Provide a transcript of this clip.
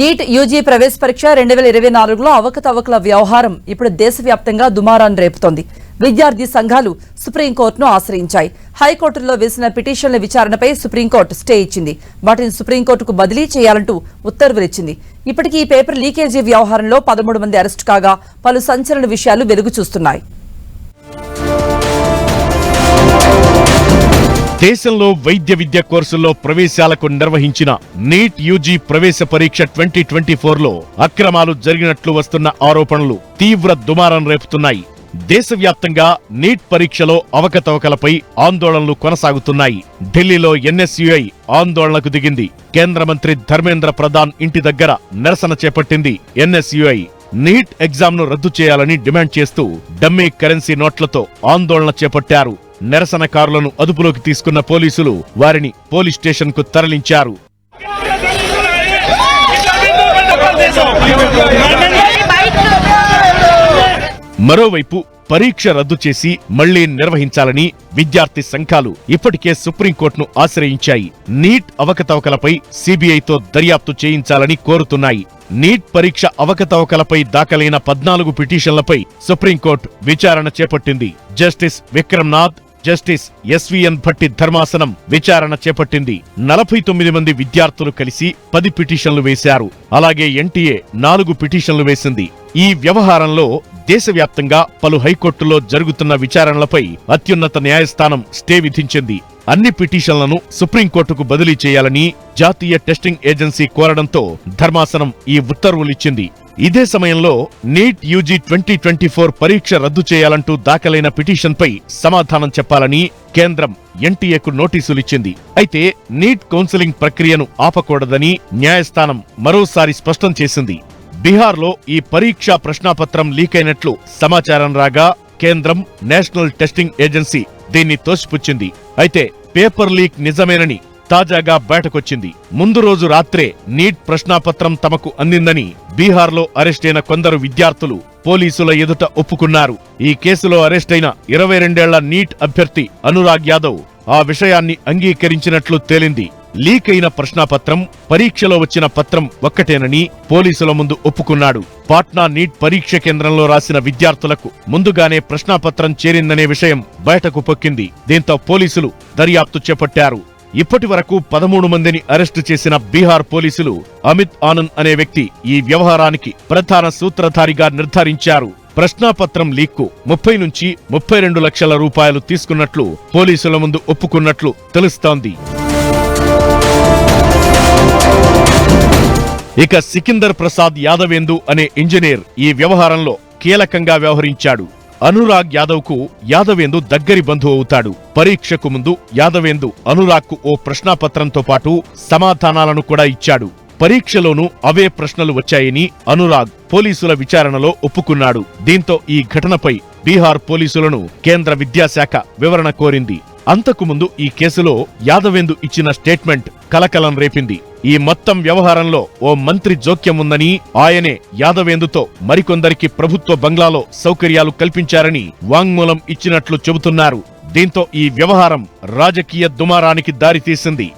NEET UG ప్రవేశ పరీక్ష రెండు వేల ఇరవై నాలుగులో అవకతవకల వ్యవహారం ఇప్పుడు దేశవ్యాప్తంగా దుమారాన్ని రేపుతోంది. విద్యార్థి సంఘాలు సుప్రీంకోర్టును ఆశ్రయించాయి. హైకోర్టులో వేసిన పిటిషన్ల విచారణపై సుప్రీంకోర్టు స్టే ఇచ్చింది. వాటిని సుప్రీంకోర్టుకు బదిలీ చేయాలంటూ ఉత్తర్వులిచ్చింది ఇప్పటికీ ఈ పేపర్ లీకేజీ వ్యవహారంలో పదమూడు మంది అరెస్టు కాగా పలు సంచలన విషయాలు వెలుగు చూస్తున్నాయి దేశంలో వైద్య విద్య కోర్సుల్లో ప్రవేశాలకు నిర్వహించిన నీట్ యూజీ ప్రవేశ పరీక్ష ట్వంటీ ట్వంటీ ఫోర్లో అక్రమాలు జరిగినట్లు వస్తున్న ఆరోపణలు తీవ్ర దుమారం రేపుతున్నాయి. దేశవ్యాప్తంగా నీట్ పరీక్షలో అవకతవకలపై ఆందోళనలు కొనసాగుతున్నాయి. ఢిల్లీలో ఎన్ఎస్యుఐ ఆందోళనకు దిగింది. కేంద్ర మంత్రి ధర్మేంద్ర ప్రధాన్ ఇంటి దగ్గర నిరసన చేపట్టింది. ఎన్ఎస్యుఐ నీట్ ఎగ్జామ్ను రద్దు చేయాలని డిమాండ్ చేస్తూ డమ్మీ కరెన్సీ నోట్లతో ఆందోళన చేపట్టారు. నిరసనకారులను అదుపులోకి తీసుకున్న పోలీసులు వారిని పోలీస్ స్టేషన్కు తరలించారు. మరోవైపు పరీక్ష రద్దు చేసి మళ్ళీ నిర్వహించాలని విద్యార్థి సంఘాలు ఇప్పటికే సుప్రీంకోర్టును ఆశ్రయించాయి. నీట్ అవకతవకలపై సిబిఐతో దర్యాప్తు చేయించాలని కోరుతున్నాయి. నీట్ పరీక్ష అవకతవకలపై దాఖలైన పద్నాలుగు పిటిషన్లపై సుప్రీంకోర్టు విచారణ చేపట్టింది. Justice Vikramnath justice SVN Bhatti ధర్మాసనం విచారణ చేపట్టింది. నలభై తొమ్మిది మంది విద్యార్థులు కలిసి పది పిటిషన్లు వేశారు. అలాగే ఎన్టీఏ నాలుగు పిటిషన్లు వేసింది. ఈ వ్యవహారంలో దేశవ్యాప్తంగా పలు హైకోర్టుల్లో జరుగుతున్న విచారణలపై అత్యున్నత న్యాయస్థానం స్టే విధించింది. అన్ని పిటిషన్లను సుప్రీంకోర్టుకు బదిలీ చేయాలని జాతీయ టెస్టింగ్ ఏజెన్సీ కోరడంతో ధర్మాసనం ఈ ఉత్తర్వులిచ్చింది. ఇదే సమయంలో NEET UG twenty twenty four పరీక్ష రద్దు చేయాలంటూ దాఖలైన పిటిషన్పై సమాధానం చెప్పాలని కేంద్రం ఎన్టీఏకు నోటీసులిచ్చింది అయితే నీట్ కౌన్సిలింగ్ ప్రక్రియను ఆపకూడదని న్యాయస్థానం మరోసారి స్పష్టం చేసింది. బీహార్లో ఈ పరీక్షా ప్రశ్నాపత్రం లీకైనట్లు సమాచారం రాగా కేంద్రం నేషనల్ టెస్టింగ్ ఏజెన్సీ దీన్ని తోసిపుచ్చింది. అయితే పేపర్ లీక్ నిజమేనని తాజాగా బయటకొచ్చింది. ముందు రోజు రాత్రే నీట్ ప్రశ్నాపత్రం తమకు అందిందని బీహార్లో అరెస్టైన కొందరు విద్యార్థులు పోలీసుల ఎదుట ఒప్పుకున్నారు. ఈ కేసులో అరెస్టైన ఇరవై రెండేళ్ళ నీట్ అభ్యర్థి అనురాగ్ యాదవ్ ఆ విషయాన్ని అంగీకరించినట్లు తేలింది. లీక్ అయిన ప్రశ్నాపత్రం పరీక్షలో వచ్చిన పత్రం ఒక్కటేనని పోలీసుల ముందు ఒప్పుకున్నాడు. పాట్నా నీట్ పరీక్ష కేంద్రంలో రాసిన విద్యార్థులకు ముందుగానే ప్రశ్నాపత్రం చేరిందనే విషయం బయటకు పొక్కింది. దీంతో పోలీసులు దర్యాప్తు చేపట్టారు. ఇప్పటి వరకు పదమూడు మందిని అరెస్టు చేసిన బీహార్ పోలీసులు అమిత్ ఆనంద్ అనే వ్యక్తి ఈ వ్యవహారానికి ప్రధాన సూత్రధారిగా నిర్ధారించారు. ప్రశ్నాపత్రం లీక్కు ముప్పై నుంచి ముప్పై రెండు లక్షల రూపాయలు తీసుకున్నట్లు పోలీసుల ముందు ఒప్పుకున్నట్లు తెలుస్తోంది. ఇక సికిందర్ ప్రసాద్ యాదవేందు అనే ఇంజనీర్ ఈ వ్యవహారంలో కీలకంగా వ్యవహరించాడు. అనురాగ్ యాదవ్కు యాదవేందు దగ్గరి బంధువు అవుతాడు. పరీక్షకు ముందు యాదవేందు అనురాగ్కు ఓ ప్రశ్నాపత్రంతో పాటు సమాధానాలను కూడా ఇచ్చాడు. పరీక్షలోనూ అవే ప్రశ్నలు వచ్చాయని అనురాగ్ పోలీసుల విచారణలో ఒప్పుకున్నాడు. దీంతో ఈ ఘటనపై బీహార్ పోలీసులను కేంద్ర విద్యాశాఖ వివరణ కోరింది. అంతకుముందు ఈ కేసులో యాదవేందు ఇచ్చిన స్టేట్మెంట్ కలకలం రేపింది. ఈ మొత్తం వ్యవహారంలో ఓ మంత్రి జోక్యం ఉందని ఆయనే యాదవేందుతో మరికొందరికి ప్రభుత్వ బంగ్లాలో సౌకర్యాలు కల్పించారని వాంగ్మూలం ఇచ్చినట్లు చెబుతున్నారు. దీంతో ఈ వ్యవహారం రాజకీయ దుమారానికి దారితీసింది.